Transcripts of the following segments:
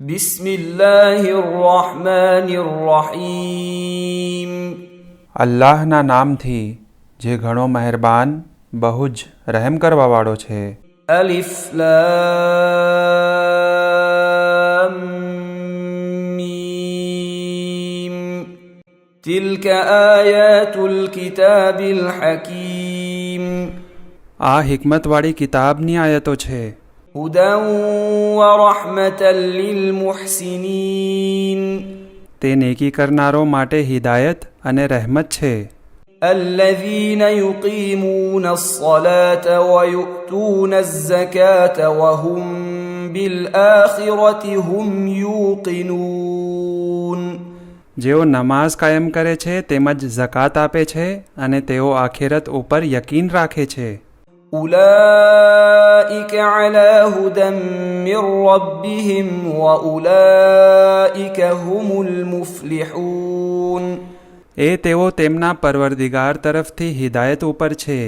بسم الله الرحمن الرحيم અલ્લાહના નામથી જે ઘણો મહેરબાન બહુ જ રહેમ કરવાવાળો છે ألف لام ميم تلك آيات الكتاب الحكيم આ હિકમતવાળી કિતાબની આયતો છે هدى ورحمة للمحسنين તે નેકી કરનારો માટે હિદાયત અને રહેમત છે الذين يقيمون الصلاة ويؤتون الزكاة وهم بالآخرة هم يوقنون જેઓ નમાઝ કાયમ કરે છે તેમજ ઝકાત આપે છે અને તેઓ આખેરત ઉપર યકીન રાખે છે أولئك على هدى من ربهم وأولئك هم المفلحون એ તેઓ તેમના પરવરદિગાર તરફથી હિદાયત ઉપર છે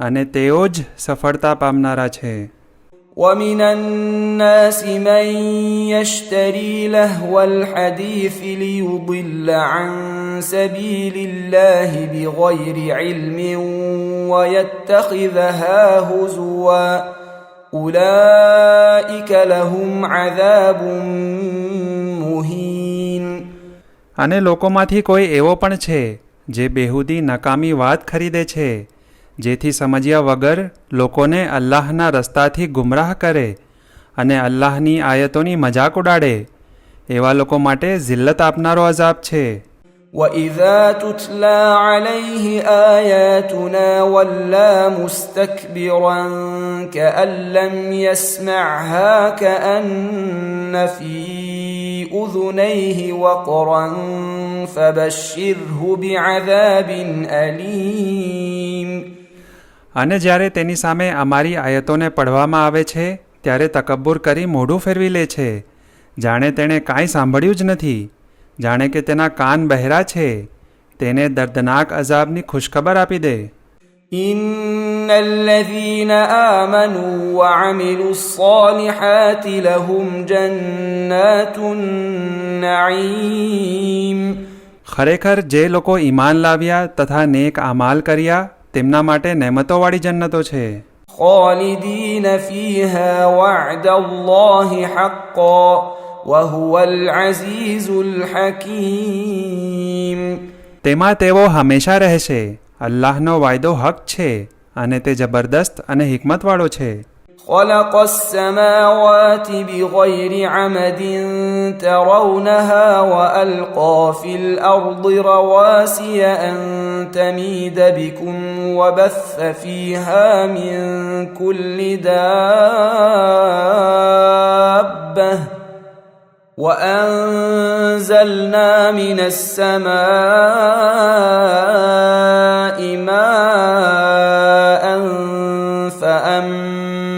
અને તેઓ જ સફળતા પામનારા છે ومن الناس من يشتري لهو الحديث ليضل عن سبيل الله بغير علم ويتخذها هزوا اولئك لهم عذاب مهين અને લોકોમાંથી કોઈ એવો પણ છે જે બેહુદી નકામી વાત ખરીદે છે જેથી સમજ્યા વગર લોકોને અલ્લાહના રસ્તાથી ગુમરાહ કરે અને અલ્લાહની આયતોની મજાક ઉડાડે એવા લોકો માટે zillat આપનારો અજાબ છે واذا تتلى عليه اياتنا ولى مستكبرا كان لم يسمعها كان في اذنيه وقرا فبشره بعذاب اليم અને જ્યારે તેની સામે અમારી આયતોને પઢવામાં આવે છે ત્યારે તકબ્બુર કરી મોઢું ફેરવી લે છે જાણે તેણે કાંઈ સાંભળ્યું જ નથી જાણે કે તેના કાન બહેરા છે તેને દર્દનાક અજાબની ખુશખબર આપી દે ان الذين امنوا وعملوا الصالحات لهم جنات النعيم ખરેખર જે લોકો ઈમાન લાવ્યા તથા નેક આમાલ કર્યા તેમના માટે નેમતોવાળી જન્નતો છે خالدين فيها وعد الله حقا وهو العزيز الحكيم તેમાં તેઓ હંમેશા રહેશે અલ્લાહનો વાયદો હક છે અને તે જબરદસ્ત અને હિકમતવાળો છે خلق السماوات بغير عمد ترونها وألقى في الأرض رواسي أن تميد بكم وبث فيها من كل دابة وأنزلنا من السماء ماء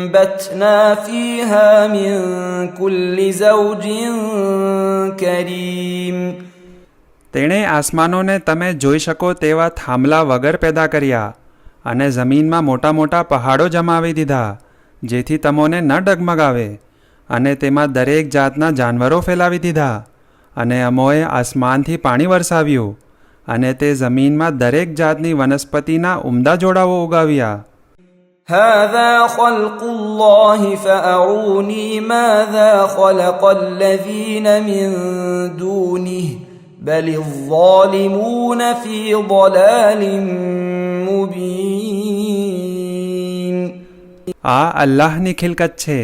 فانبتنا فيها من كل زوج كريم તેણે આસમાનોને તમે જોઈ શકો તેવા થાંભલા વગર પેદા કર્યા અને જમીનમાં મોટા મોટા પહાડો જમાવી દીધા જેથી તમોને ન ડગમગાવે અને તેમાં દરેક જાતના જાનવરો ફેલાવી દીધા અને અમોએ આસમાનથી પાણી વરસાવ્યું અને તે જમીનમાં દરેક જાતની વનસ્પતિના ઉમદા જોડાઓ ઉગાવ્યા هذا خلق الله فأروني ماذا خلق الذين من دونه بل الظالمون في ضلال مبين આ અલ્લાહની ખિલકત છે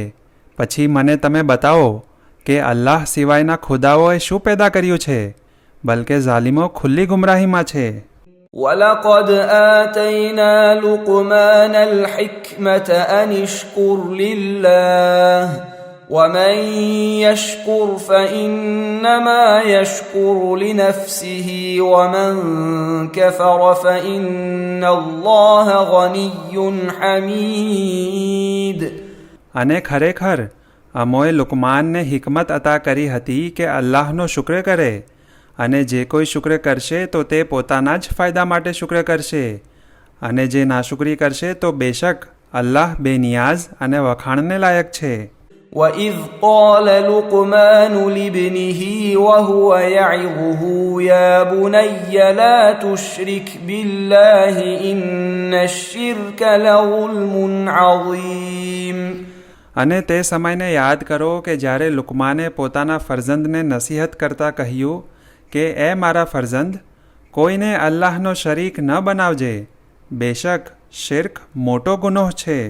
પછી મને તમે બતાવો કે અલ્લાહ સિવાયના ખુદાઓએ શું પેદા કર્યું છે બલકે ઝાલિમો ખુલ્લી ગુમરાહીમાં છે ولقد آتينا لقمان الحكمة أن اشكر لله ومن يشكر فإنما يشكر لنفسه ومن كفر فإن الله غني حميد અને ખરેખર અમોએ લુકમાનને હિકમત અતા કરી હતી કે અલ્લાહનો શુક્ર કરે અને જે કોઈ શુક્ર કરશે તો તે પોતાના જ ફાયદા માટે શુક્ર કરશે અને જે નાશુકરી કરશે તો બેશક અલ્લાહ બેનિયાઝ અને વખાણને લાયક છે واذ قال لقمان لابنه وهو يعظه يا بني لا تشرك بالله ان الشرك لظلم عظيم અને તે સમયને યાદ કરો કે જ્યારે લુકમાને પોતાના ફરજંદને નસીહત કરતા કહ્યું કે એ મારા ફરજંદ કોઈને અલ્લાહનો શરીક ન બનાવજે બેશક શિર્ક મોટો ગુનોહ છે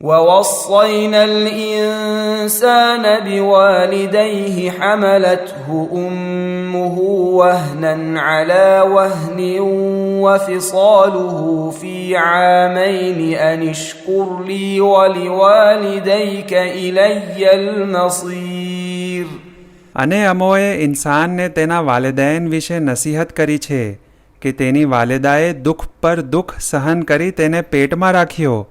ووصينا الانسان بوالديه حملته امه وهنا على وهن وفصاله في عامين ان اشكر لي ولوالديك الي المصير અને અમોએ ઇન્સાનને તેના વાલેદાયન વિશે નસીહત કરી છે કે તેની વાલેદાએ દુઃખ પર દુઃખ સહન કરી તેને પેટમાં રાખ્યો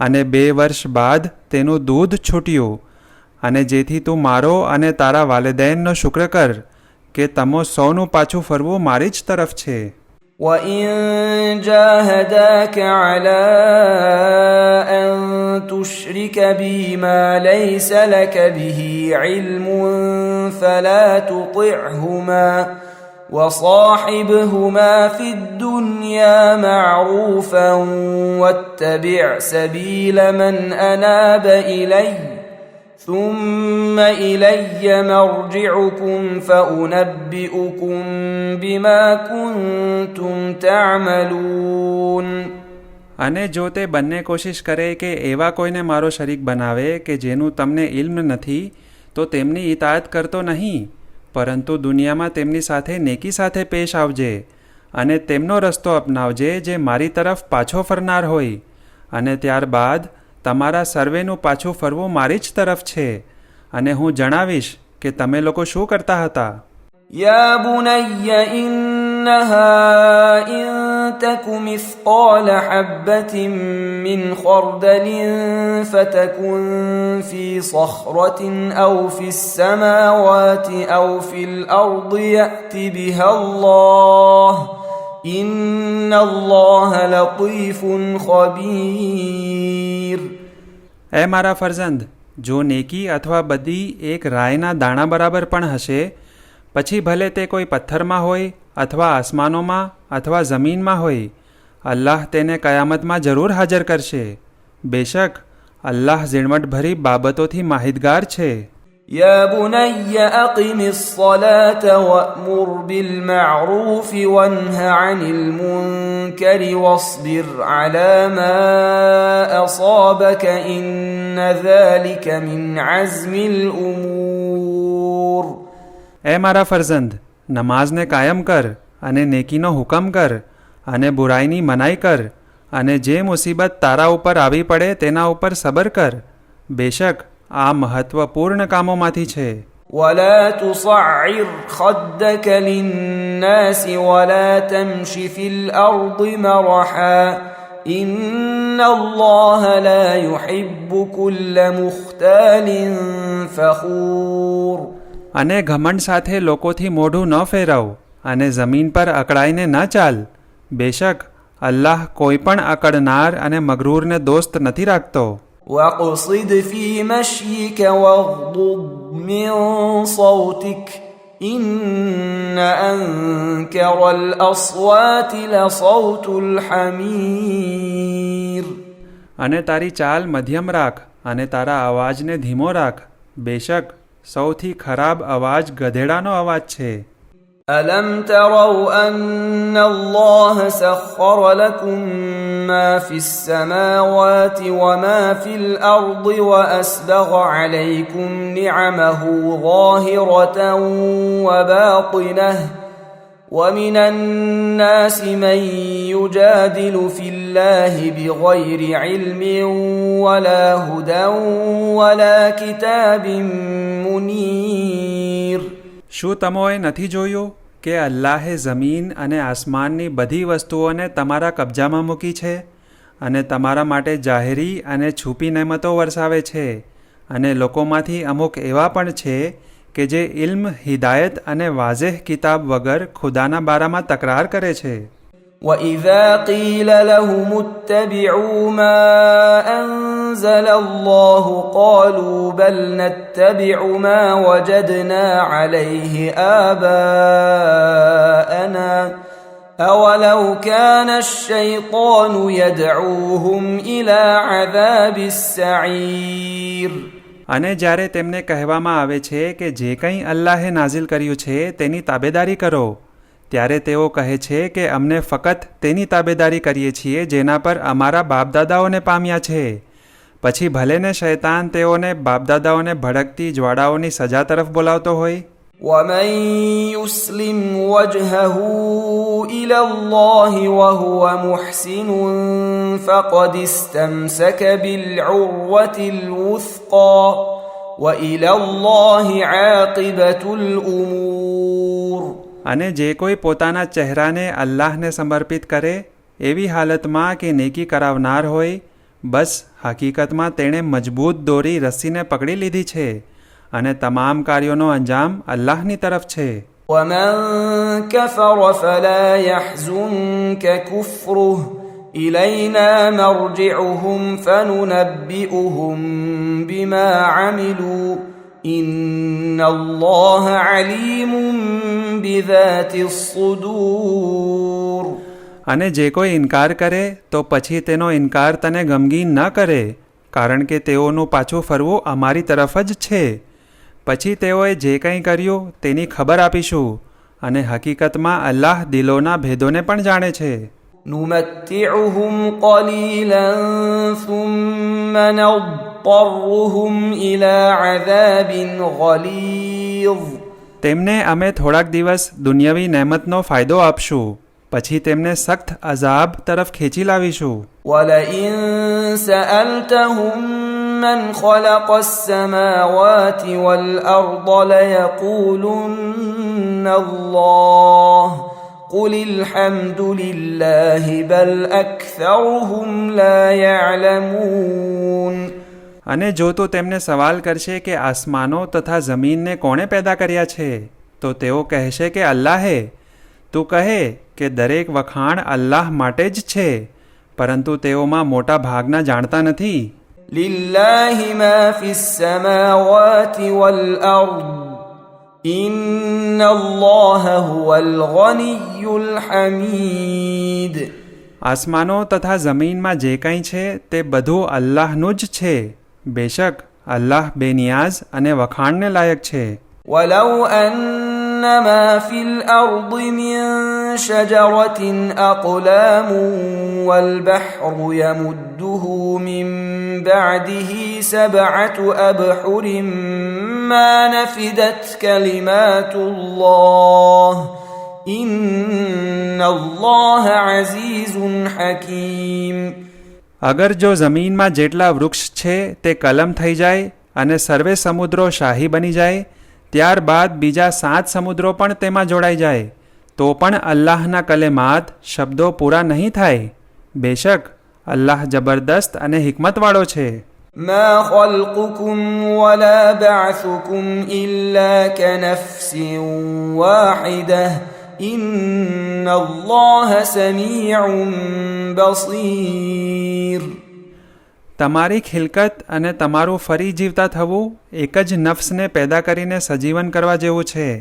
અને બે વર્ષ બાદ તેનું દૂધ છૂટ્યું. અને જેથી તું મારો અને તારા વાલેદાયનનો શુક્ર કર કે તમો સૌનું પાછું ફરવું મારી જ તરફ છે. وان جاهداك على ان تشرك بي ما ليس لك به علم فلا تطعهما وصاحبهما في الدنيا معروفا واتبع سبيل من اناب الي ثم الي مرجعكم فانبئكم بما كنتم تعملون અને જો તે બંને કોશિશ કરે કે એવા કોઈને મારો શરીક બનાવે કે જેનું તમને ઇલ્મ નથી તો તેમની ઇતાયત કરતો નહીં પરંતુ દુનિયામાં તેમની સાથે નેકી સાથે પેશ આવજે અને તેમનો રસ્તો અપનાવજે જે મારી તરફ પાછો ફરનાર હોય અને ત્યારબાદ તમારા સર્વેનું પાછું ફરવું મારી જ તરફ છે અને હું જણાવીશ કે તમે લોકો શું કરતા હતા يا بني انها ان تك مثقال حبه من خردل فتكن في صخره او في السماوات او في الارض يات بها الله ان الله لطيف خبير એ મારા ફરજંદ જો નેકી અથવા બધી એક રાયના દાણા બરાબર પણ હશે પછી ભલે તે કોઈ પથ્થરમાં હોય અથવા આસમાનોમાં અથવા જમીનમાં હોય અલ્લાહ તેને કયામતમાં જરૂર હાજર કરશે બેશક અલ્લાહ ઝીણવટભરી બાબતોથી માહિતગાર છે يا بني أقم الصلاة وأمر بالمعروف وانه عن المنكر واصبر على ما أصابك إن ذلك من عزم الأمور એ મારા ફરજંદ નમાઝને કાયમ કર અને નેકીનો હુકમ કર અને બુરાઈની મનાઈ કર અને જે મુસીબત તારા ઉપર આવી પડે તેના ઉપર સબર કર બેશક આ મહત્વપૂર્ણ કામોમાંથી છે ولا تصعر خدك للناس ولا تمش في الأرض مرحا إن الله لا يحب كل مختال فخور અને ઘમંડ સાથે લોકોથી મોઢું ન ફેરવ અને જમીન પર અકળાઈને ન ચાલ બેશક અલ્લાહ કોઈ પણ અકળનાર અને મગરૂરને દોસ્ત નથી રાખતો واقصد في مشيك واغضض من صوتك إن أنكر الأصوات لصوت الحمير અને તારી ચાલ મધ્યમ રાખ અને તારા અવાજને ધીમો રાખ બેશક સૌથી ખરાબ અવાજ ગધેડાનો અવાજ છે ألم تروا أن الله سخر لكم ما في السماوات وما في الأرض وأسبغ عليكم نعمه ظاهرة وباطنة ومن الناس من يجادل في الله بغير علم ولا هدى ولا كتاب منير શું તમોએ નથી જોયું કે અલ્લાહે જમીન અને આસમાનની બધી વસ્તુઓને તમારા કબજામાં મૂકી છે અને તમારા માટે જાહેરી અને છુપી નહેમતો વરસાવે છે? અને લોકોમાંથી અમુક એવા પણ છે કે જે ઇલ્મ, હિદાયત અને વાઝેહ કિતાબ વગર ખુદાના બારામાં તકરાર કરે છે. واذا قيل لهم اتبعوا ما أنزل الله قالوا بل نتبع ما وجدنا عليه آباءنا أولو كان الشيطان يدعوهم إلى عذاب السعير અને જ્યારે તેમને કહેવામાં આવે છે કે જે કંઈ અલ્લાહે નાઝિલ કર્યું છે તેની તાબેદારી કરો ત્યારે તેઓ કહે છે કે અમને ફક્ત તેની તાબેદારી કરીએ છીએ જેના પર અમારા બાપદાદાઓને પામ્યા છે પછી ભલે ને શૈતાન તેઓને બાપદાદાઓને ભડકતી જ્વાળાઓની સજા તરફ બોલાવતો હોય ومن يسلم وجهه الى الله وهو محسن فقد استمسك بالعروه الوثقى والى الله عاقبه الامور અને જે કોઈ પોતાના ચહેરાને અલ્લાહને સમર્પિત કરે એવી હાલતમાં કે નેકી કરાવનાર હોય બસ હકીકતમાં તેણે મજબૂત દોરી રસ્સીને પકડી લીધી છે અને તમામ કાર્યોનો અંજામ અલ્લાહની તરફ છે ومن كفر فلا يحزنك كفره الينا مرجعهم فننبئهم بما عملوا ان الله عليم بذات الصدور અને જે કોઈ ઇનકાર કરે તો પછી તેનો ઇનકાર તને ગમગીન ન કરે કારણ કે તેઓનું પાછું ફરવું અમારી તરફ જ છે પછી તેઓએ જે કંઈ કર્યું તેની ખબર આપીશું અને હકીકતમાં અલ્લાહ દિલોના ભેદોને પણ જાણે છે نمتعهم قليلا ثم نضطرهم الى عذاب غليظ તેમને અમે થોડાક દિવસ દુનિયાવી નહેમતનો ફાયદો આપશું પછી તેમને સખ્ત અઝાબ તરફ ખેંચી લાવીશું ولئن سالتهم من خلق السماوات والارض ليقولن الله قل الحمد لله بل اكثرهم لا يعلمون અને જો તું તેમને સવાલ કરશે કે આસમાનો તથા જમીનને કોણે પેદા કર્યા છે તો તેઓ કહેશે કે અલ્લાહે તું કહે કે દરેક વખાણ અલ્લાહ માટે જ છે પરંતુ તેઓમાં મોટા ભાગના જાણતા નથી لله ما في السماوات والارض ان الله هو الغني الحميد આસમાનો તથા જમીનમાં જે કંઈ છે તે બધું અલ્લાહનું જ છે બેશક અલ્લાહ બેનિયાઝ અને વખાણને લાયક છે ولو ان ما في الارض من شجره اقلام والبحر يمده من بعده سبعه ابحر ما نفدت كلمات الله ان الله عزيز حكيم અગર જો જમીનમાં જેટલા વૃક્ષ છે તે કલમ થઈ જાય અને સર્વે સમુદ્રો શાહી બની જાય ત્યારબાદ બીજા સાત સમુદ્રો પણ તેમાં જોડાઈ જાય તો પણ અલ્લાહના કલેમાત શબ્દો પૂરા નહીં થાય બેશક અલ્લાહ જબરદસ્ત અને હિકમતવાળો છે ما خلقكم ولا بعثكم الا كنفس واحده ان الله سميع بصير તમારી ખિલકત અને તમારું ફરી જીવતા થવું એક જ નફ્સને પેદા કરીને સજીવન કરવા જેવું છે.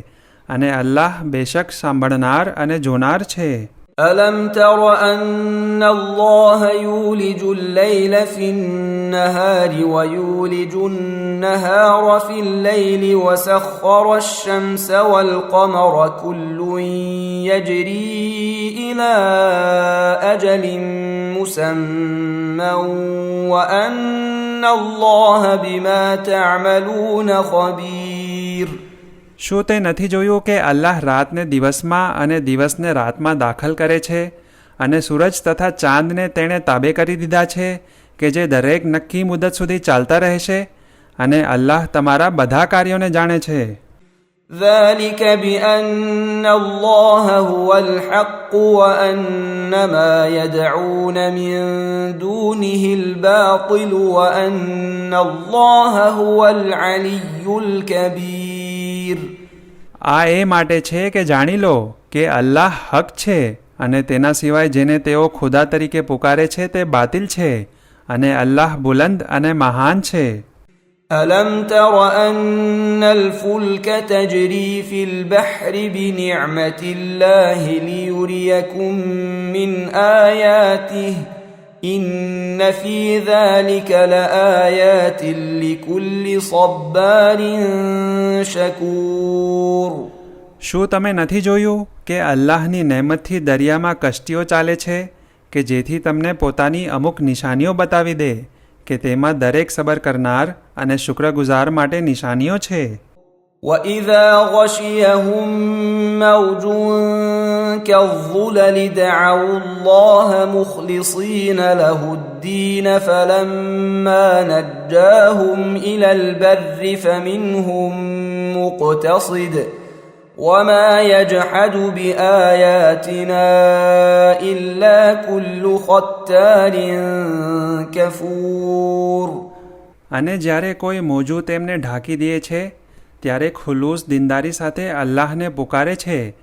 અને અલ્લાહ બેશક સાંભળનાર અને જોનાર છે. الم تر ان الله يولج الليل في النهار ويولج النهار في الليل وسخر الشمس والقمر كل يجري إلى أجل مسمى وان الله بما تعملون خبير શું તે નથી જોયું કે અલ્લાહ રાતને દિવસમાં અને દિવસને રાતમાં દાખલ કરે છે અને સૂરજ તથા ચાંદને તેણે તાબે કરી દીધા છે કે જે દરેક નક્કી મુદત સુધી ચાલતા રહેશે અને અલ્લાહ તમારા બધા કાર્યોને જાણે છે ذلك بان الله هو الحق وان ما يدعون من دونه الباطل وان الله هو العلي الكبير આ એ માટે છે કે જાણી લો કે અલ્લાહ હક છે અને તેના સિવાય જેને તેઓ ખુદા તરીકે પુકારે છે તે બાતિલ છે અને અલ્લાહ બુલંદ અને મહાન છે الم تر ان الفلك تجري في البحر بنعمه الله ليريكم من اياته ان في ذلك لايات لكل صبار شكور શું તમે નથી જોયું કે અલ્લાહની નહેમતથી દરિયામાં કશ્તીઓ ચાલે છે કે જેથી તમને પોતાની અમુક નિશાનીઓ બતાવી દે કે તેમાં દરેક સબર કરનાર અને શુક્રગુજાર માટે નિશાનીઓ છે واذا غشيهم موج كالظلل دعوا الله مخلصين له الدين فلما نجاهم الى البر فمنهم مقتصد وما يجحد باياتنا الا كل ختار كفور અને જ્યારે કોઈ મોજું તેમને ઢાંકી દે છે ત્યારે ખુલૂસ દિનદારી સાથે અલ્લાહને પુકારે છે.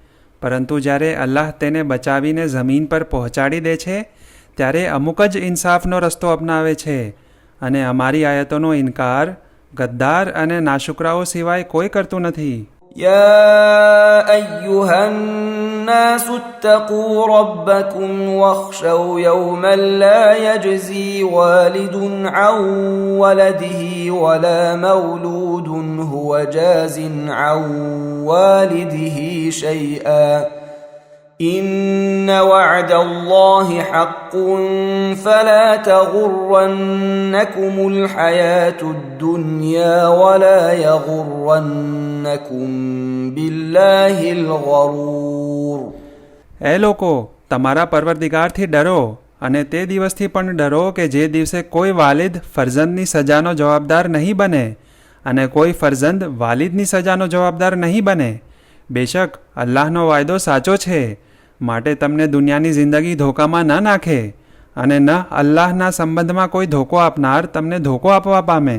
પરંતુ જ્યારે અલ્લાહ તેને બચાવીને જમીન પર પહોંચાડી દે છે, ત્યારે અમુક જ ઇન્સાફનો રસ્તો અપનાવે છે. અને અમારી આયતોનો ઇનકાર, ગદ્દાર અને નાશુકરાઓ સિવાય કોઈ કરતું નથી. يا أيها الناس اتقوا ربكم واخشوا يوما لا يجزي والد عن ولده ولا مولود هو جاز عن والده شيئا. ان وعد الله حق فلا تغرنكم الحياه الدنيا ولا يغرنكم بالله الغرور એ લોકો તમારા પરવરદિગારથી ડરો અને તે દિવસથી પણ ડરો કે જે દિવસે કોઈ વાલિદ ફરજંદની સજાનો જવાબદાર નહીં બને અને કોઈ ફરજંદ વાલિદની સજાનો જવાબદાર નહીં બને બેશક અલ્લાહનો વાયદો સાચો છે માટે તમને દુનિયાની જિંદગી ધોકામાં ન નાખે અને ન અલ્લાહના સંબંધમાં કોઈ ધોકો આપનાર તમને ધોકો આપવા પામે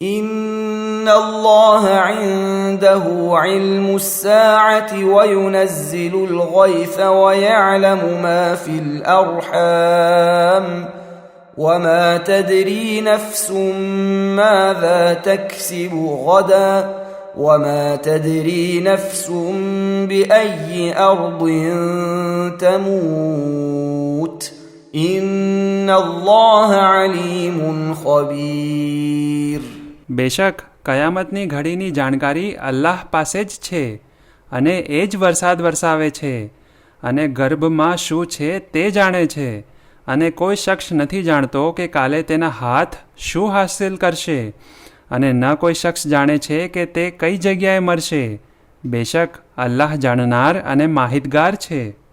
ان الله عنده علم الساعه وينزل الغيث ويعلم ما في الارحام وما تدري نفس ماذا تكسب غدا وما تدري نفس باي ارض تموت ان الله عليم خبير બેશક કયામતની ઘડીની જાણકારી અલ્લાહ પાસે જ છે અને એ જ વરસાદ વરસાવે છે અને ગર્ભમાં શું છે તે જાણે છે અને કોઈ શખ્સ નથી જાણતો કે કાલે તેના હાથ શું હાસિલ કરશે અને ન કોઈ શખ્સ જાણે છે કે તે કઈ જગ્યાએ મરશે? બેશક, અલ્લાહ જાણનાર અને માહિતગાર છે.